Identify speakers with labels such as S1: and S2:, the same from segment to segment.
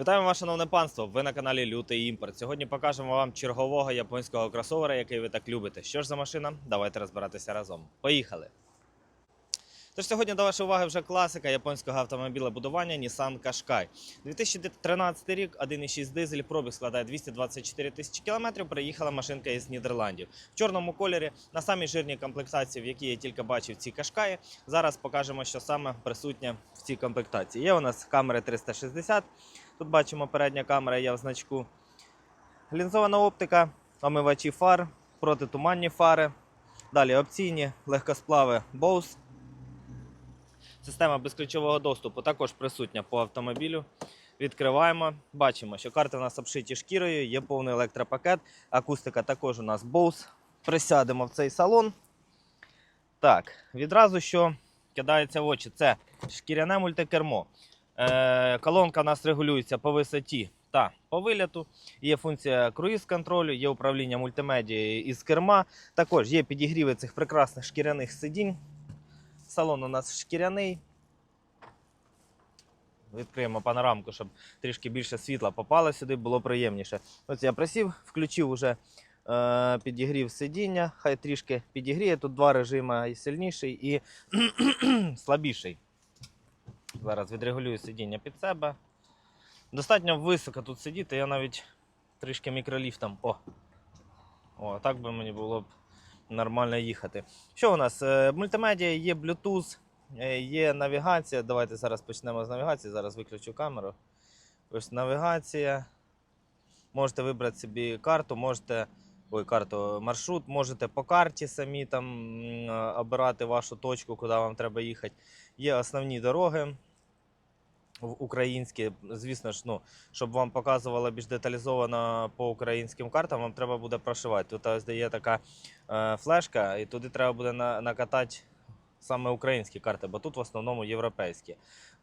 S1: Вітаємо вас, шановне панство! Ви на каналі Лютий Імпорт. Сьогодні покажемо вам чергового японського кросовера, який ви так любите. Що ж за машина? Давайте розбиратися разом. Поїхали! Тож сьогодні до вашої уваги вже класика японського автомобілебудування Nissan Qashqai. 2013 рік, 1,6 дизель, пробіг складає 224 тисячі кілометрів. Приїхала машинка із Нідерландів. В чорному кольорі на самій жирній комплектації, в якій я тільки бачив ці Qashqai. Зараз покажемо, що саме присутнє в цій комплектації. Є у нас камери 360. Тут бачимо передня камера є в значку. Лінзована оптика, омивачі фар, протитуманні фари. Далі опційні легкосплави Bose. Система безключового доступу також присутня по автомобілю. Відкриваємо. Бачимо, що карти у нас обшиті шкірою, є повний електропакет. Акустика також у нас Bose. Присядемо в цей салон. Так, відразу що кидається в очі, це шкіряне мультикермо. Е, колонка у нас регулюється по висоті та по виліту. Є функція круїз-контролю, є управління мультимедією із керма. Також є підігріви цих прекрасних шкіряних сидінь. Салон у нас шкіряний. Відкриємо панорамку, щоб трішки більше світла попало сюди, було приємніше. Ось я присів, включив уже е, підігрів сидіння. Хай трішки підігріє. Тут два режими: і сильніший, і слабіший. Зараз відрегулюю сидіння під себе. Достатньо високо тут сидіти, я навіть трішки мікроліфтом. О! О, так би мені було б нормально їхати. Що у нас? Е, Мультимедіа, є Bluetooth, е, є навігація. Давайте зараз почнемо з навігації. Зараз виключу камеру. Ось навігація. Можете вибрати собі карту, можете. Ой, карту, маршрут, можете по карті самі там обирати вашу точку, куди вам треба їхати. Є основні дороги українські. Звісно ж, ну, щоб вам показувало більш деталізовано по українським картам, вам треба буде прошивати. Тут ось є така е, флешка, і туди треба буде на, накатати саме українські карти, бо тут в основному європейські.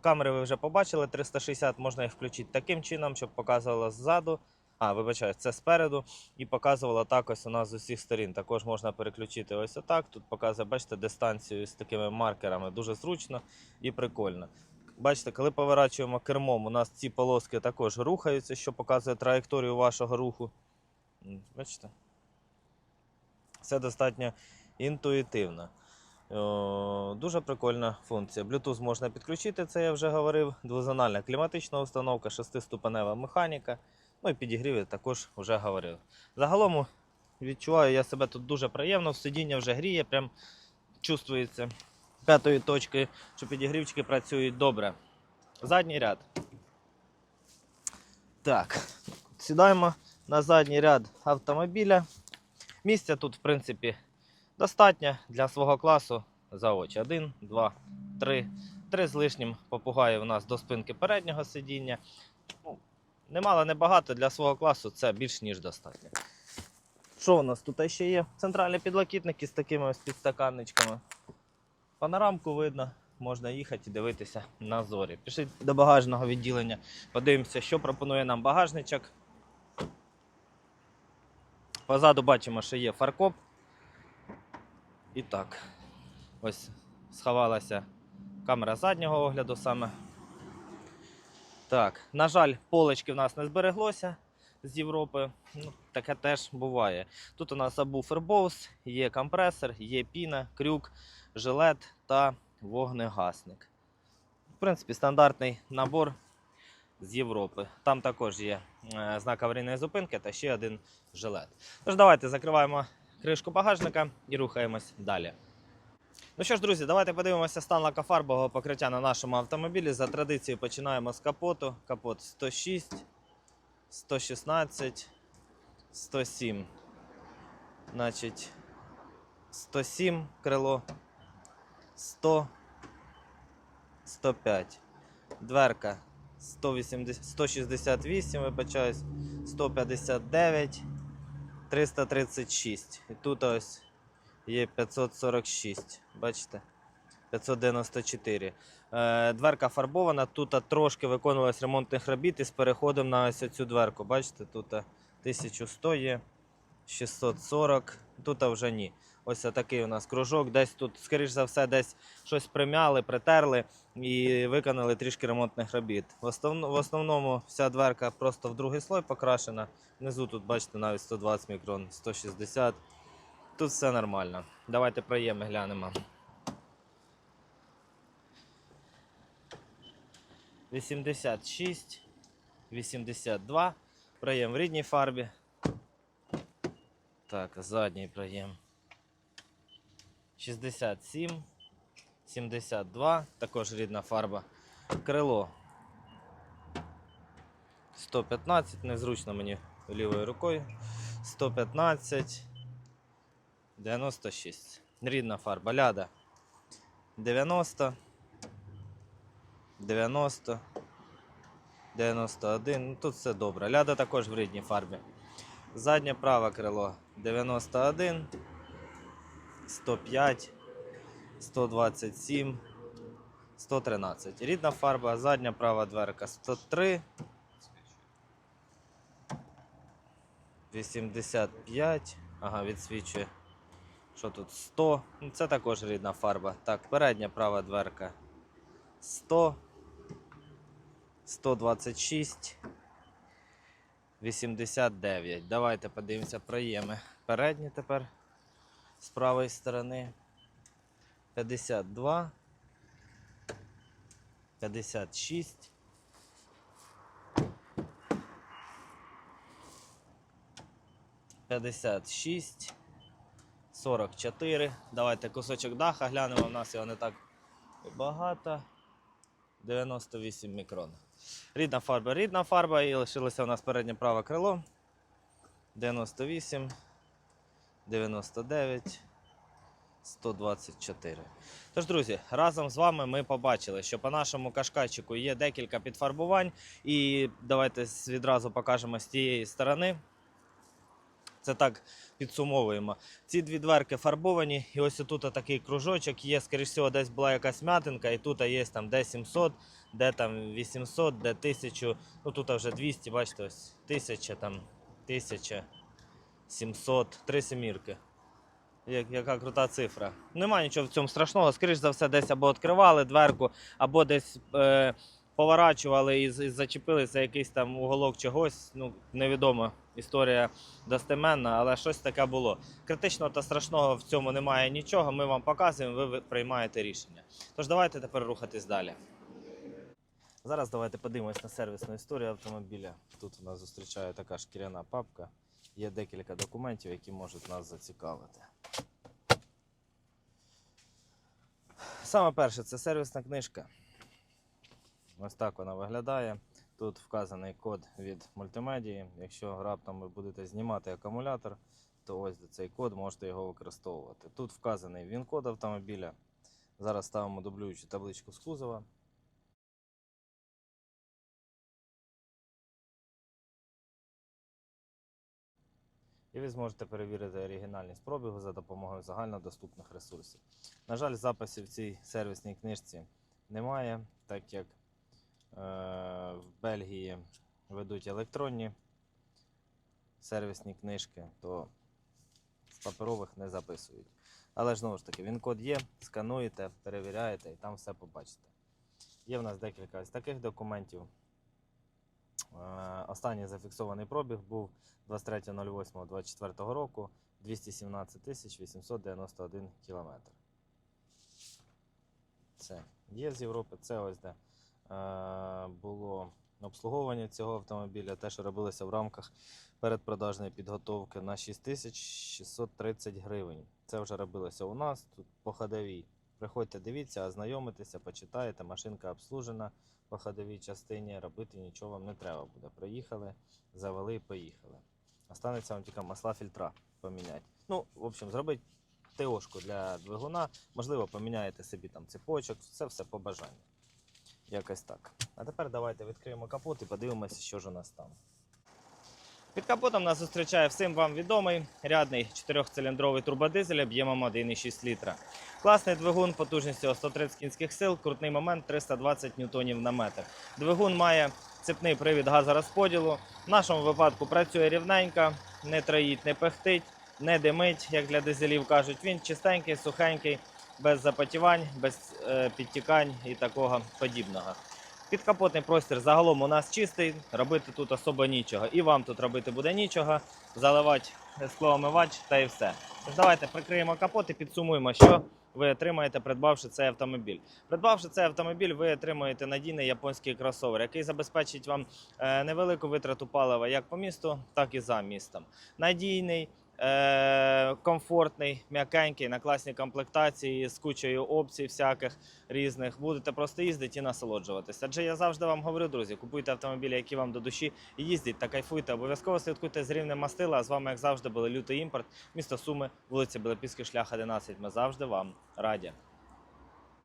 S1: Камери ви вже побачили, 360 можна їх включити таким чином, щоб показувало ззаду. А, вибачаю, це спереду і показувало так ось у нас з усіх сторін. Також можна переключити ось отак. Тут показує, бачите, дистанцію з такими маркерами. Дуже зручно і прикольно. Бачите, коли поворачуємо кермом, у нас ці полоски також рухаються, що показує траєкторію вашого руху. Бачите? Все достатньо інтуїтивно. О, дуже прикольна функція. Bluetooth можна підключити, це я вже говорив. Двозональна кліматична установка, шестиступенева механіка. Ну і підігріви також вже говорив. Загалом відчуваю я себе тут дуже приємно, сидіння вже гріє, прям чувствується п'ятої точки, що підігрівчики працюють добре. Задній ряд. Так, сідаємо на задній ряд автомобіля. Місця тут, в принципі, достатньо для свого класу за очі. Один, два, три. Три з лишнім попугаї у нас до спинки переднього сидіння. Ну, немало, небагато для свого класу це більш ніж достатньо. Що у нас тут ще є? Центральні підлокітники з такими ось підстаканничками. Панорамку видно, можна їхати і дивитися на зорі. Пішли до багажного відділення, подивимося, що пропонує нам багажничок. Позаду бачимо, що є фаркоп. І так, ось сховалася камера заднього огляду саме. Так, на жаль, полочки в нас не збереглося з Європи. Ну, таке теж буває. Тут у нас сабвуфер Bose, є компресор, є піна, крюк, жилет та вогнегасник. В принципі, стандартний набор з Європи. Там також є е, знак аварійної зупинки та ще один жилет. Тож давайте закриваємо кришку багажника і рухаємось далі. Ну що ж, друзі, давайте подивимося стан лакофарбового покриття на нашому автомобілі. За традицією починаємо з капоту. Капот 106, 116, 107. Значить, 107 крило, 100, 105. Дверка 180, 168, вибачаюсь, 159, 336. І тут ось є 546. Бачите? 594. Е, дверка фарбована. Тут трошки виконувалось ремонтних робіт із переходом на ось цю дверку. Бачите, тут 1100 є, 640, тут вже ні. Ось такий у нас кружок. Десь тут, скоріш за все, десь щось примяли, притерли і виконали трішки ремонтних робіт. В, основно, в основному вся дверка просто в другий слой покрашена. Внизу тут, бачите, навіть 120 мікрон, 160. Тут все нормально. Давайте проєми глянемо. 86, 82. Проєм в рідній фарбі. Так, задній проєм. 67, 72, також рідна фарба. Крило 115, незручно мені лівою рукою. 115, 96. Рідна фарба. Ляда 90, 90, 91. Ну, тут все добре. Ляда також в рідній фарбі. Заднє праве крило 91, 105, 127, 113. Рідна фарба, задня права дверка 103, 85. Ага, відсвічує. Що тут? 100. Ну, Це також рідна фарба. Так, передня права дверка 100, 126. 89. Давайте подивимося проєми. Передні тепер з правої сторони. 52. 56. П'ятдесят шість, сорок чотири. Давайте кусочок даха глянемо. У нас його не так багато. 98 мікрон. Рідна фарба, рідна фарба, і лишилося у нас переднє праве крило. 98, 99, 124. Тож, друзі, разом з вами ми побачили, що по нашому кашкайчику є декілька підфарбувань. І давайте відразу покажемо з тієї сторони. Це так підсумовуємо. Ці дві дверки фарбовані, і ось тут такий кружочок є, скоріш всього, десь була якась м'ятинка, і тут є там де 700, де там 800, де 1000, ну тут вже 200, бачите, ось 1000, там 1000, 700, три семірки. Як, яка крута цифра. Нема нічого в цьому страшного. Скоріш за все, десь або відкривали дверку, або десь е, поворачували і, і зачепили за якийсь там уголок чогось. Ну, невідомо історія достеменна, але щось таке було. Критичного та страшного в цьому немає нічого. Ми вам показуємо, ви приймаєте рішення. Тож давайте тепер рухатись далі. Зараз давайте подивимось на сервісну історію автомобіля. Тут у нас зустрічає така шкіряна папка. Є декілька документів, які можуть нас зацікавити. Саме перше це сервісна книжка. Ось так вона виглядає. Тут вказаний код від мультимедії. Якщо раптом ви будете знімати акумулятор, то ось цей код можете його використовувати. Тут вказаний він-код автомобіля. Зараз ставимо дублюючу табличку з кузова. І ви зможете перевірити оригінальність пробігу за допомогою загальнодоступних ресурсів. На жаль, записів в цій сервісній книжці немає, так як е, в Бельгії ведуть електронні сервісні книжки, то з паперових не записують. Але знову ж таки, він код є, скануєте, перевіряєте і там все побачите. Є в нас декілька ось таких документів. Е, Останній зафіксований пробіг був 23.08.24 року 217 891 кілометр. Це є з Європи, це ось де е, було обслуговування цього автомобіля, те, що робилося в рамках передпродажної підготовки на 6630 гривень. Це вже робилося у нас тут по ходовій. Приходьте, дивіться, ознайомитеся, почитаєте, машинка обслужена по ходовій частині, робити нічого вам не треба буде. Приїхали, завели і поїхали. Останеться вам тільки масла фільтра поміняти. Ну, в общем, зробити ТОшку для двигуна, можливо, поміняєте собі там цепочок, це все по бажанню. Якось так. А тепер давайте відкриємо капот і подивимося, що ж у нас там. Під капотом нас зустрічає всім вам відомий рядний 4-циліндровий турбодизель об'ємом 1,6 літра. Класний двигун потужністю 130 кінських сил, крутний момент 320 ньютонів на метр. Двигун має цепний привід газорозподілу. В нашому випадку працює рівненько, не троїть, не пехтить. не димить, як для дизелів кажуть. Він чистенький, сухенький, без запотівань, без е, підтікань і такого подібного. Підкапотний простір загалом у нас чистий, робити тут особо нічого. І вам тут робити буде нічого, заливати склоомивач та і все. Тож давайте прикриємо капот і підсумуємо, що ви отримаєте, придбавши цей автомобіль. Придбавши цей автомобіль, ви отримаєте надійний японський кросовер, який забезпечить вам е, невелику витрату палива як по місту, так і за містом. Надійний, комфортний, м'якенький, на класній комплектації з кучою опцій всяких різних. Будете просто їздити і насолоджуватися. Адже я завжди вам говорю, друзі, купуйте автомобілі, які вам до душі, і їздіть та кайфуйте. Обов'язково слідкуйте з рівнем мастила. А з вами, як завжди, були лютий імпорт, місто Суми, вулиця Білопільський шлях 11. Ми завжди вам раді.